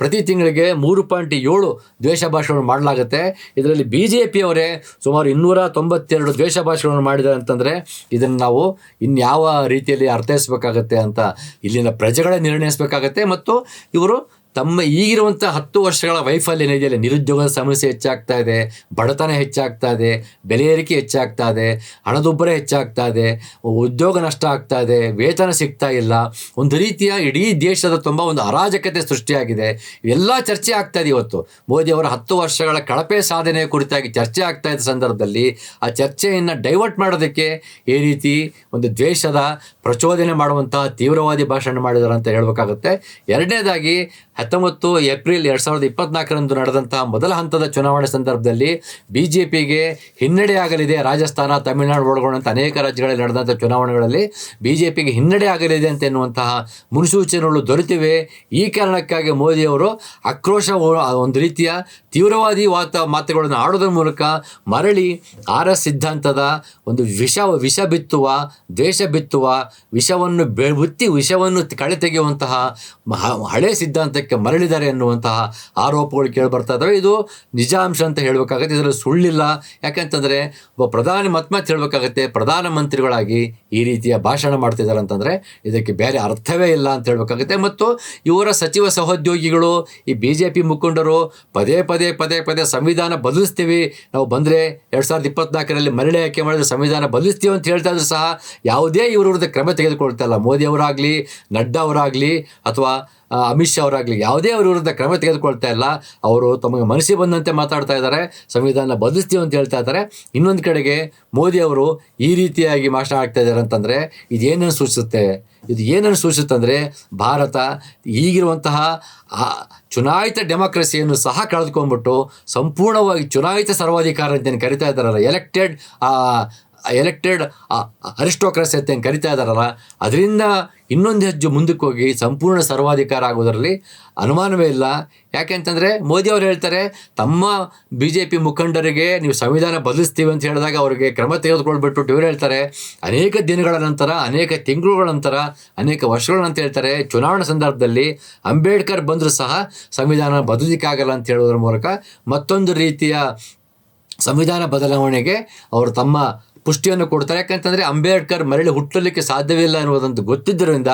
ಪ್ರತಿ ತಿಂಗಳಿಗೆ ಮೂರು ಪಾಯಿಂಟ್ ಏಳು ದ್ವೇಷ ಭಾಷಣಗಳು ಮಾಡಲಾಗುತ್ತೆ. ಇದರಲ್ಲಿ ಬಿ ಜೆ ಪಿಯವರೇ ಸುಮಾರು ಇನ್ನೂರ ತೊಂಬತ್ತೆರಡು ದ್ವೇಷ ಭಾಷಣಗಳನ್ನು ಮಾಡಿದ್ದಾರೆ ಅಂತಂದರೆ ಇದನ್ನು ನಾವು ಇನ್ಯಾವ ರೀತಿಯಲ್ಲಿ ಅರ್ಥೈಸಬೇಕಾಗತ್ತೆ ಅಂತ ಇಲ್ಲಿನ ಪ್ರಜೆಗಳೇ ನಿರ್ಣಯಿಸಬೇಕಾಗತ್ತೆ. ಮತ್ತು ಇವರು ತಮ್ಮ ಈಗಿರುವಂಥ ಹತ್ತು ವರ್ಷಗಳ ವೈಫಲ್ಯ ಏನಿದೆಯಲ್ಲ ನಿರುದ್ಯೋಗದ ಸಮಸ್ಯೆ ಹೆಚ್ಚಾಗ್ತಾ ಇದೆ, ಬಡತನ ಹೆಚ್ಚಾಗ್ತಾ ಇದೆ, ಬೆಲೆ ಏರಿಕೆ ಹೆಚ್ಚಾಗ್ತಾ ಇದೆ, ಹಣದುಬ್ಬರ ಹೆಚ್ಚಾಗ್ತಾ ಇದೆ, ಉದ್ಯೋಗ ನಷ್ಟ ಆಗ್ತಾ ಇದೆ, ವೇತನ ಸಿಗ್ತಾ ಇಲ್ಲ. ಒಂದು ರೀತಿಯ ಇಡೀ ದೇಶದ ತುಂಬ ಒಂದು ಅರಾಜಕತೆ ಸೃಷ್ಟಿಯಾಗಿದೆ. ಎಲ್ಲ ಚರ್ಚೆ ಆಗ್ತಾ ಇದೆ ಇವತ್ತು. ಮೋದಿ ಅವರ ಹತ್ತು ವರ್ಷಗಳ ಕಳಪೆ ಸಾಧನೆ ಕುರಿತಾಗಿ ಚರ್ಚೆ ಆಗ್ತಾ ಇದ್ದ ಸಂದರ್ಭದಲ್ಲಿ ಆ ಚರ್ಚೆಯನ್ನು ಡೈವರ್ಟ್ ಮಾಡೋದಕ್ಕೆ ಈ ರೀತಿ ಒಂದು ದ್ವೇಷದ ಪ್ರಚೋದನೆ ಮಾಡುವಂತಹ ತೀವ್ರವಾದಿ ಭಾಷಣ ಮಾಡಿದಾರೆ ಅಂತ ಹೇಳಬೇಕಾಗುತ್ತೆ. ಎರಡನೇದಾಗಿ ಹತ್ತೊಂಬತ್ತು ಏಪ್ರಿಲ್ ಎರಡು ಸಾವಿರದ ಇಪ್ಪತ್ನಾಲ್ಕರಂದು ನಡೆದಂತಹ ಮೊದಲ ಹಂತದ ಚುನಾವಣೆ ಸಂದರ್ಭದಲ್ಲಿ ಬಿ ಜೆ ಪಿಗೆ ಹಿನ್ನಡೆ ಆಗಲಿದೆ. ರಾಜಸ್ಥಾನ, ತಮಿಳುನಾಡು ಒಳಗೊಂಡಂಥ ಅನೇಕ ರಾಜ್ಯಗಳಲ್ಲಿ ನಡೆದಂಥ ಚುನಾವಣೆಗಳಲ್ಲಿ ಬಿ ಜೆ ಪಿಗೆ ಹಿನ್ನಡೆ ಆಗಲಿದೆ ಅಂತ ಎನ್ನುವಂತಹ ಮುನ್ಸೂಚನೆಗಳು ದೊರೆತಿವೆ. ಈ ಕಾರಣಕ್ಕಾಗಿ ಮೋದಿಯವರು ಆಕ್ರೋಶ ಒಂದು ರೀತಿಯ ತೀವ್ರವಾದಿ ವಾತ, ಮಾತುಗಳನ್ನು ಆಡೋದ್ರ ಮೂಲಕ ಮರಳಿ ಆರ್ ಸಿದ್ಧಾಂತದ ಒಂದು ವಿಷ ವಿಷ ಬಿತ್ತುವ, ದ್ವೇಷ ಬಿತ್ತುವ, ವಿಷವನ್ನು ಬೆ ಬುತ್ತಿ ವಿಷವನ್ನು ಕಳೆ ತೆಗೆಯುವಂತಹ ಹಳೆ ಸಿದ್ಧಾಂತಕ್ಕೆ ಮರಳಿದ್ದಾರೆ ಎನ್ನುವಂತಹ ಆರೋಪಗಳು ಕೇಳಿಬರ್ತಾ ಇದ್ದಾವೆ ಇದು ನಿಜಾಂಶ ಅಂತ ಹೇಳಬೇಕಾಗತ್ತೆ. ಇದರಲ್ಲಿ ಸುಳ್ಳಿಲ್ಲ. ಯಾಕಂತಂದರೆ ಒಬ್ಬ ಪ್ರಧಾನಿ ಮತ್ತೆ ಮತ್ತೆ ಹೇಳಬೇಕಾಗತ್ತೆ. ಪ್ರಧಾನಮಂತ್ರಿಗಳಾಗಿ ಈ ರೀತಿಯ ಭಾಷಣ ಮಾಡ್ತಿದ್ದಾರೆ ಅಂತಂದರೆ ಇದಕ್ಕೆ ಬೇರೆ ಅರ್ಥವೇ ಇಲ್ಲ ಅಂತ ಹೇಳಬೇಕಾಗುತ್ತೆ. ಮತ್ತು ಇವರ ಸಚಿವ ಸಹೋದ್ಯೋಗಿಗಳು, ಈ ಬಿ ಜೆ ಪಿ ಮುಖಂಡರು ಪದೇ ಪದೇ ಪದೇ ಪದೇ ಸಂವಿಧಾನ ಬದಲಿಸ್ತೀವಿ, ನಾವು ಬಂದರೆ ಎರಡು ಸಾವಿರದ ಇಪ್ಪತ್ನಾಲ್ಕರಲ್ಲಿ ಮರಳಿ ಆಯ್ಕೆ ಮಾಡಿದ್ರೆ ಸಂವಿಧಾನ ಬದಲಿಸ್ತೀವಿ ಅಂತ ಹೇಳ್ತಾ ಇದ್ರು ಸಹ ಯಾವುದೇ ಇವರ ವಿರುದ್ಧ ಕ್ರಮ ತೆಗೆದುಕೊಳ್ತಾ ಇಲ್ಲ. ಮೋದಿ ಅವರಾಗಲಿ, ನಡ್ಡಾ ಅವರಾಗಲಿ ಅಥವಾ ಅಮಿತ್ ಶಾ ಅವರಾಗಲಿ ಯಾವುದೇ ಅವ್ರ ವಿರುದ್ಧ ಕ್ರಮ ತೆಗೆದುಕೊಳ್ತಾ ಇಲ್ಲ. ಅವರು ತಮಗೆ ಮನಸ್ಸಿಗೆ ಬಂದಂತೆ ಮಾತಾಡ್ತಾ ಇದ್ದಾರೆ, ಸಂವಿಧಾನ ಬದಲಿಸ್ತೀವಿ ಅಂತ ಹೇಳ್ತಾ ಇದ್ದಾರೆ. ಇನ್ನೊಂದು ಕಡೆಗೆ ಮೋದಿ ಅವರು ಈ ರೀತಿಯಾಗಿ ಆಗ್ತಾ ಇದ್ದಾರೆ ಅಂತಂದರೆ ಇದೇನನ್ನು ಸೂಚಿಸುತ್ತೆ? ಇದು ಏನನ್ನು ಸೂಚಿಸುತ್ತೆ ಅಂದರೆ ಭಾರತ ಈಗಿರುವಂತಹ ಚುನಾಯಿತ ಡೆಮೋಕ್ರಸಿಯನ್ನು ಸಹ ಕಳೆದುಕೊಂಡ್ಬಿಟ್ಟು ಸಂಪೂರ್ಣವಾಗಿ ಚುನಾಯಿತ ಸರ್ವಾಧಿಕಾರ ಅಂತ ಕರಿತಾ ಇದ್ದಾರಲ್ಲ ಎಲೆಕ್ಟೆಡ್ ಎಲೆಕ್ಟೆಡ್ ಅರಿಸ್ಟೋಕ್ರಸಿ ಅಂತ ಏನು ಕರಿತಾ ಇದ್ದಾರಲ್ಲ, ಅದರಿಂದ ಇನ್ನೊಂದು ಹೆಜ್ಜೆ ಮುಂದಕ್ಕೆ ಹೋಗಿ ಸಂಪೂರ್ಣ ಸರ್ವಾಧಿಕಾರ ಆಗೋದರಲ್ಲಿ ಅನುಮಾನವೇ ಇಲ್ಲ. ಯಾಕೆಂತಂದರೆ ಮೋದಿ ಅವರು ಹೇಳ್ತಾರೆ, ತಮ್ಮ ಬಿ ಜೆ ಪಿ ಮುಖಂಡರಿಗೆ ನೀವು ಸಂವಿಧಾನ ಬದಲಿಸ್ತೀವಿ ಅಂತ ಹೇಳಿದಾಗ ಅವರಿಗೆ ಕ್ರಮ ತೆಗೆದುಕೊಳ್ಬಿಟ್ಟು ಇವರು ಹೇಳ್ತಾರೆ, ಅನೇಕ ದಿನಗಳ ನಂತರ, ಅನೇಕ ತಿಂಗಳುಗಳ ನಂತರ, ಅನೇಕ ವರ್ಷಗಳ ನಂತರ ಹೇಳ್ತಾರೆ, ಚುನಾವಣಾ ಸಂದರ್ಭದಲ್ಲಿ ಅಂಬೇಡ್ಕರ್ ಬಂದರೂ ಸಹ ಸಂವಿಧಾನ ಬದಲಿಕ್ಕಾಗಲ್ಲ ಅಂತ ಹೇಳೋದ್ರ ಮೂಲಕ ಮತ್ತೊಂದು ರೀತಿಯ ಸಂವಿಧಾನ ಬದಲಾವಣೆಗೆ ಅವರು ತಮ್ಮ ಪುಷ್ಟಿಯನ್ನು ಕೊಡ್ತಾರೆ. ಯಾಕಂತಂದರೆ ಅಂಬೇಡ್ಕರ್ ಮರಳಿ ಹುಟ್ಟಲಿಕ್ಕೆ ಸಾಧ್ಯವಿಲ್ಲ ಅನ್ನೋದಂತ ಗೊತ್ತಿದ್ದರಿಂದ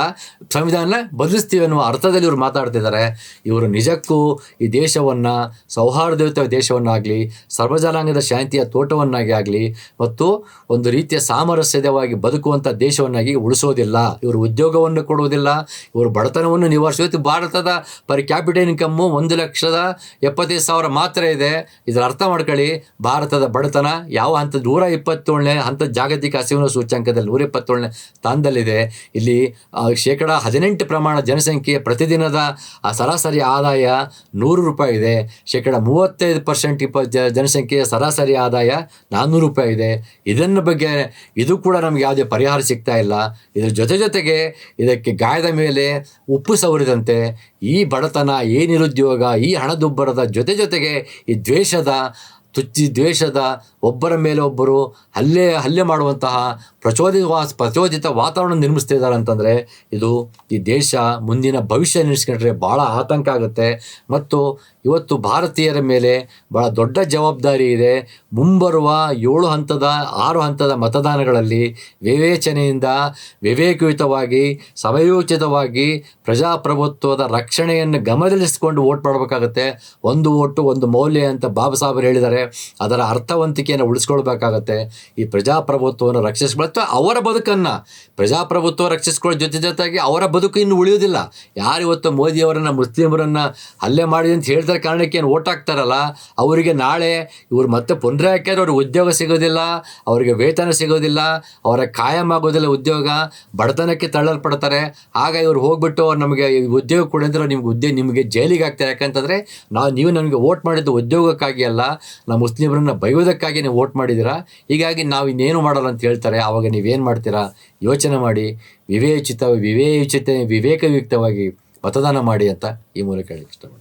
ಸಂವಿಧಾನ ಬದಲಿಸ್ತೀವಿ ಅನ್ನುವ ಅರ್ಥದಲ್ಲಿ ಇವರು ಮಾತಾಡ್ತಿದ್ದಾರೆ. ಇವರು ನಿಜಕ್ಕೂ ಈ ದೇಶವನ್ನು, ಸೌಹಾರ್ದಯುತ ದೇಶವನ್ನಾಗಲಿ, ಸರ್ವಜನಾಂಗದ ಶಾಂತಿಯ ತೋಟವನ್ನಾಗಿ ಆಗಲಿ ಮತ್ತು ಒಂದು ರೀತಿಯ ಸಾಮರಸ್ಯದವಾಗಿ ಬದುಕುವಂಥ ದೇಶವನ್ನಾಗಿ ಉಳಿಸೋದಿಲ್ಲ. ಇವರು ಉದ್ಯೋಗವನ್ನು ಕೊಡುವುದಿಲ್ಲ, ಇವರು ಬಡತನವನ್ನು ನಿವಾರಿಸೋದು ಭಾರತದ ಪರ್ ಕ್ಯಾಪಿಟಲ್ ಇನ್ಕಮ್ಮು ಒಂದು ಲಕ್ಷದ ಎಪ್ಪತ್ತೈದು ಸಾವಿರ ಮಾತ್ರ ಇದೆ. ಇದರ ಅರ್ಥ ಮಾಡ್ಕೊಳ್ಳಿ, ಭಾರತದ ಬಡತನ ಯಾವ ಹಂತದ, ನೂರ ಇಪ್ಪತ್ತೇಳನೇ ಹಂತದ ಜಾಗತಿಕ ಹಸಿವಿನ ಸೂಚ್ಯಾಂಕದಲ್ಲಿ ನೂರ ಇಪ್ಪತ್ತೇಳನೇ ಸ್ಥಾನದಲ್ಲಿದೆ. ಇಲ್ಲಿ ಶೇಕಡ ಹದಿನೆಂಟು ಪ್ರಮಾಣ ಜನಸಂಖ್ಯೆ ಪ್ರತಿದಿನದ ಆ ಸರಾಸರಿ ಆದಾಯ ನೂರು ರೂಪಾಯಿ ಇದೆ. ಶೇಕಡ ಮೂವತ್ತೈದು ಪರ್ಸೆಂಟ್ ಇಪ್ಪ ಜನಸಂಖ್ಯೆಯ ಸರಾಸರಿ ಆದಾಯ ನಾನ್ನೂರು ರೂಪಾಯಿ ಇದೆ. ಇದನ್ನ ಬಗ್ಗೆ ಇದು ಕೂಡ ನಮಗೆ ಯಾವುದೇ ಪರಿಹಾರ ಸಿಗ್ತಾ ಇಲ್ಲ. ಇದ್ರ ಜೊತೆ ಜೊತೆಗೆ ಇದಕ್ಕೆ ಗಾಯದ ಮೇಲೆ ಉಪ್ಪು ಸವರಿದಂತೆ ಈ ಬಡತನ, ಈ ನಿರುದ್ಯೋಗ, ಈ ಹಣದುಬ್ಬರದ ಜೊತೆ ಜೊತೆಗೆ ಈ ದ್ವೇಷದ ತುಚ್ಚಿ ದ್ವೇಷದ ಒಬ್ಬರ ಮೇಲೆ ಒಬ್ಬರು ಹಲ್ಲೆ ಹಲ್ಲೆ ಮಾಡುವಂತಹ ಪ್ರಚೋದಿತ ಪ್ರಚೋದಿತ ವಾತಾವರಣ ನಿರ್ಮಿಸ್ತಿದ್ದಾರೆ ಅಂತಂದರೆ ಇದು ಈ ದೇಶ ಮುಂದಿನ ಭವಿಷ್ಯ ನಿರ್ಸ್ಕೊಂಡ್ರೆ ಭಾಳ ಆತಂಕ ಆಗುತ್ತೆ. ಮತ್ತು ಇವತ್ತು ಭಾರತೀಯರ ಮೇಲೆ ಭಾಳ ದೊಡ್ಡ ಜವಾಬ್ದಾರಿ ಇದೆ. ಮುಂಬರುವ ಏಳು ಹಂತದ, ಆರು ಹಂತದ ಮತದಾನಗಳಲ್ಲಿ ವಿವೇಚನೆಯಿಂದ ವಿವೇಕಯುತವಾಗಿ ಸಮಯೋಚಿತವಾಗಿ ಪ್ರಜಾಪ್ರಭುತ್ವದ ರಕ್ಷಣೆಯನ್ನು ಗಮನದಲ್ಲಿಸಿಕೊಂಡು ವೋಟ್ ಮಾಡಬೇಕಾಗತ್ತೆ. ಒಂದು ಓಟು, ಒಂದು ಮೌಲ್ಯ ಅಂತ ಬಾಬಾ ಸಾಹೇಬರು ಹೇಳಿದ್ದಾರೆ. ಅದರ ಅರ್ಥವಂತಿಕೆಯನ್ನು ಉಳಿಸ್ಕೊಳ್ಬೇಕಾಗತ್ತೆ. ಈ ಪ್ರಜಾಪ್ರಭುತ್ವವನ್ನು ಅವರ ಬದುಕನ್ನು, ಪ್ರಜಾಪ್ರಭುತ್ವ ರಕ್ಷಿಸ್ಕೊಳ್ಳೋ ಜೊತೆ ಜೊತೆಗೆ ಅವರ ಬದುಕು ಇನ್ನು ಉಳಿಯೋದಿಲ್ಲ ಯಾರು ಇವತ್ತು ಮೋದಿಯವರನ್ನು, ಮುಸ್ಲಿಮರನ್ನು ಹಲ್ಲೆ ಮಾಡಿ ಅಂತ ಹೇಳ್ತಾರೆ ಕಾರಣಕ್ಕೆ ಏನು ಓಟ್ ಹಾಕ್ತಾರಲ್ಲ, ಅವರಿಗೆ ನಾಳೆ ಇವರು ಮತ್ತೆ ಪುನರ್ ಹಾಕಿದ್ರೆ ಅವ್ರಿಗೆ ಉದ್ಯೋಗ ಸಿಗೋದಿಲ್ಲ, ಅವರಿಗೆ ವೇತನ ಸಿಗೋದಿಲ್ಲ, ಅವರ ಕಾಯಂ ಆಗೋದಿಲ್ಲ ಉದ್ಯೋಗ, ಬಡತನಕ್ಕೆ ತಳ್ಳಲ್ಪಡ್ತಾರೆ. ಆಗ ಇವರು ಹೋಗ್ಬಿಟ್ಟು ಅವ್ರು ನಮಗೆ ಉದ್ಯೋಗ ಕೊಡಿ ಅಂದ್ರೆ ನಿಮ್ಗೆ ಉದ್ಯೋಗ ನಿಮಗೆ ಜೈಲಿಗೆ ಹಾಕ್ತಾರೆ. ಯಾಕಂತಂದರೆ ನಾವು, ನೀವು ನಮಗೆ ವೋಟ್ ಮಾಡಿದ್ದು ಉದ್ಯೋಗಕ್ಕಾಗಿ ಅಲ್ಲ, ನಾವು ಮುಸ್ಲಿಮರನ್ನು ಬೈಯೋದಕ್ಕಾಗಿ ನೀವು ವೋಟ್ ಮಾಡಿದ್ದೀರಾ, ಹೀಗಾಗಿ ನಾವು ಇನ್ನೇನು ಮಾಡಲ್ಲ ಅಂತ ಹೇಳ್ತಾರೆ. ಆವಾಗ ನೀವೇನು ಮಾಡ್ತೀರಾ? ಯೋಚನೆ ಮಾಡಿ, ವಿವೇಚಿತ ವಿವೇಚಿತ, ವಿವೇಕಯುಕ್ತವಾಗಿ ಮತದಾನ ಮಾಡಿ ಅಂತ ಈ ಮೂಲಕ ಹೇಳಕ್ಕೆ ಇಷ್ಟಪಡ್ತೀನಿ.